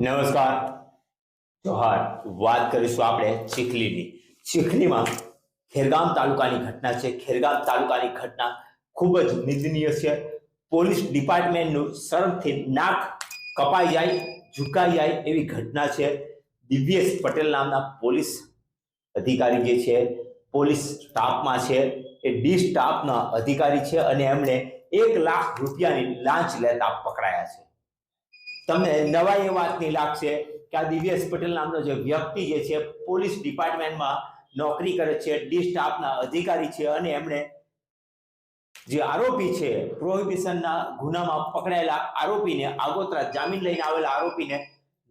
નમસ્કાર. જોહાર વાત કરીશું આપણે ચીખલીની. ચીખલીમાં ખેરગામ તાલુકાની ઘટના છે. ખેરગામ તાલુકાની ઘટના ખૂબ જ નિંદનીય છે. પોલીસ ડિપાર્ટમેન્ટનું શરમથી નાક કપાઈ જાય, ઝુકાઈ જાય એવી ઘટના છે. દિવ્યેશ પટેલ નામના પોલીસ અધિકારી જે છે પોલીસ સ્ટાફમાં છે, એ ડી સ્ટાફના અધિકારી છે અને એમણે એક લાખ રૂપિયાની લાંચ લેતા પકડાયા છે. તમને નવા એ વાતની લાગશે કે આ દિવ્યેશ પટેલ નામનો જે વ્યક્તિ જે છે, પોલીસ ડિપાર્ટમેન્ટમાં નોકરી કરે છે ડી સ્ટાફના અધિકારી છે અને એમણે જે આરોપી છે, પ્રોહિબિશનના ગુનામાં પકડાયેલા આરોપીને આગોતરા જામીન લઈને આવેલા આરોપીને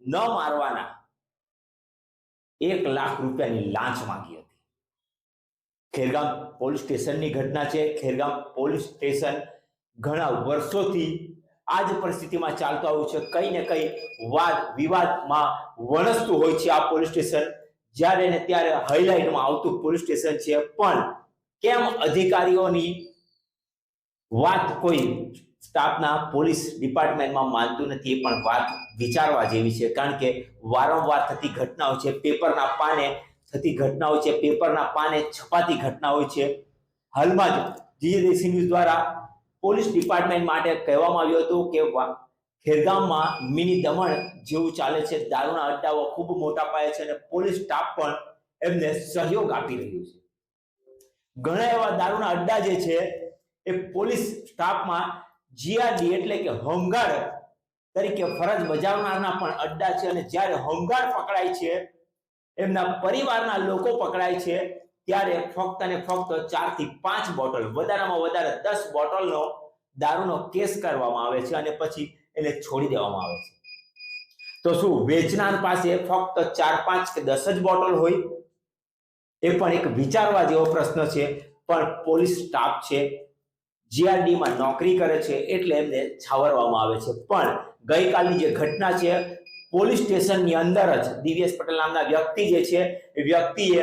ન મારવાના એક લાખ રૂપિયાની લાંચ માંગી હતી. ખેરગામ પોલીસ સ્ટેશનની ઘટના છે. ખેરગામ પોલીસ સ્ટેશન ઘણા વર્ષોથી આ જ પરિસ્થિતિમાં ચાલતું આવ્યું છે. કઈ ને કઈ વાદ વિવાદમાં વણસતું હોય છે આ પોલીસ સ્ટેશન. જ્યારે ને ત્યારે હાઇલાઇટમાં આવતું પોલીસ સ્ટેશન છે. પણ કેમ અધિકારીઓની વાત કોઈ સ્ટાફના પોલીસ ડિપાર્ટમેન્ટમાં માનતું નથી પણ વાત વિચારવા જેવી છે. કારણ કે વારંવાર થતી ઘટનાઓ છે. પેપરના પાને થતી ઘટનાઓ છે, પેપરના પાને છપાતી ઘટનાઓ છે. હાલમાં જ જીએડીસી ન્યૂઝ દ્વારા પોલીસ ડિપાર્ટમેન્ટ માટે કહેવામાં આવ્યું હતું કે ખેરગામમાં મિની દમણ જેવું ચાલે છે. દારૂના અડ્ડાઓ ખૂબ મોટા પાયે છે અને પોલીસ સ્ટાફ પણ એમને સહયોગ આપી રહ્યું છે. ઘણા એવા દારૂના અડ્ડા જે છે, એ પોલીસ સ્ટાફમાં જીઆરડી એટલે કે હોમગાર્ડ તરીકે ફરજ બજાવનારના પણ અડ્ડા છે અને જ્યારે હોમગાર્ડ પકડાય છે એમના પરિવારના લોકો પકડાય છે, ત્યારે ફક્ત અને ફક્ત ચારથી પાંચ બોટલ, વધારામાં વધારે દસ બોટલનો દારૂનો કેસ કરવામાં આવે છે અને પછી એને છોડી દેવામાં આવે છે. તો શું, વેચનાર પાસે ફક્ત ચાર, પાંચ કે દસ જ બોટલ હોય? એ પણ એક વિચારવા જેવો પ્રશ્ન છે, પણ પોલીસ સ્ટાફ છે, જીઆરડીમાં નોકરી કરે છે, એટલે એમને છાવરવામાં આવે છે. પણ ગઈકાલની જે ઘટના છે પોલીસ સ્ટેશનની અંદર જ દિવ્યેશ પટેલ નામના વ્યક્તિ જે છે, એ વ્યક્તિએ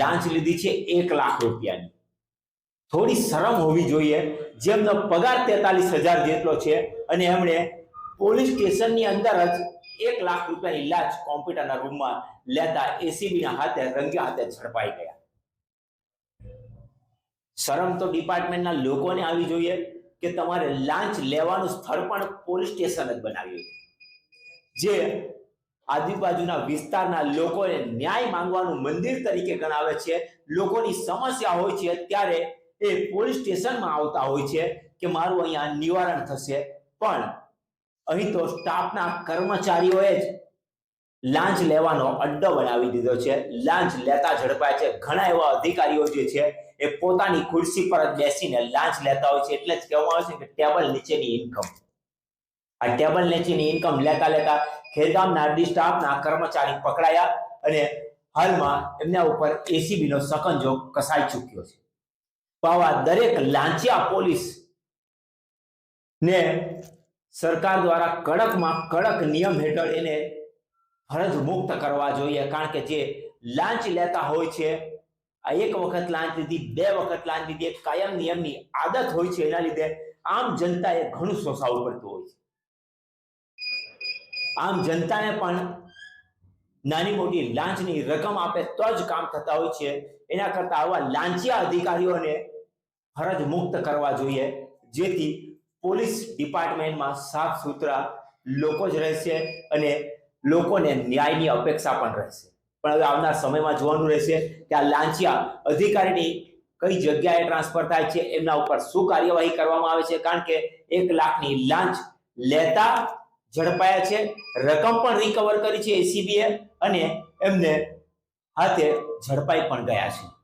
લાંચ લીધી છે એક લાખ રૂપિયાની. થોડી શરમ હોવી જોઈએ. જેમનો પગાર તેતાલીસ હજાર જેટલો છે અને એમણે પોલીસ સ્ટેશનની અંદર જ એક લાખ રૂપિયાની લાંચ કોમ્પ્યુટરના રૂમમાં લેતા એસીબીના હાથે રંગે હાથે ઝડપાઈ ગયા. શરમ તો ડિપાર્ટમેન્ટના લોકોને આવી જોઈએ કે તમારે લાંચ લેવાનું સ્થળ પણ પોલીસ સ્ટેશન જ બનાવ્યું જે આજુબાજુના વિસ્તારના લોકોને ન્યાય માંગવાનું મંદિર તરીકે ગણાવે છે. લોકોની સમસ્યા હોય છે ત્યારે એ પોલીસ સ્ટેશનમાં આવતા હોય છે કે મારું અહીંયા નિવારણ થશે. પણ અહીં તો સ્ટાફના કર્મચારીઓએ જ લાંચ લેવાનો અડ્ડો બનાવી દીધો છે. લાંચ લેતા ઝડપાય છે. ઘણા એવા અધિકારીઓ જે છે એ પોતાની ખુરશી પર જ બેસીને લાંચ લેતા હોય છે. એટલે જ કહેવામાં આવે છે કે ટેબલ નીચેની ઇન્કમ આ ટેબલ નીચેની ઇન્કમ લેતા લેતા ખેરગામના ડી સ્ટાફના કર્મચારી પકડાયા અને હાલમાં એમના ઉપર એસીબી નો સકંજો કસાઈ ચૂક્યો છે. આવા દરેક લાંચિયા પોલીસ ને સરકાર દ્વારા કડકમાં કડક નિયમ હેઠળ એને ફરજ મુક્ત કરવા જોઈએ. કારણ કે જે લાંચ લેતા હોય છે, આ એક વખત લાંચ લીધી, બે વખત લાંચ લીધી, એક કાયમ નિયમની આદત હોય છે. એના લીધે આમ જનતાએ ઘણું સોસાવવું પડતું હોય છે. આમ જનતાને પણ નાની મોટી લાંચની રકમ આપે તો જ કામ થતા હોય છે. એના કરતા આવા લાંચિયા અધિકારીઓને ફરજ મુક્ત કરવા જોઈએ. જેથી પોલીસ ડિપાર્ટમેન્ટમાં સાફ સુથરા લોકો જ રહેશે અને લોકોને ન્યાયની અપેક્ષા પણ રહેશે. પણ હવે આવનાર સમયમાં જોવાનું રહેશે કે આ લાંચિયા અધિકારીની કઈ જગ્યાએ ટ્રાન્સફર થાય છે, એમના ઉપર શું કાર્યવાહી કરવામાં આવે છે? કારણ કે એક લાખની લાંચ લેતા ઝડપાયા છે. રકમ પણ રિકવર કરી છે એસીબીએ અને એમને હાથે ઝડપાઈ પણ ગયા છે.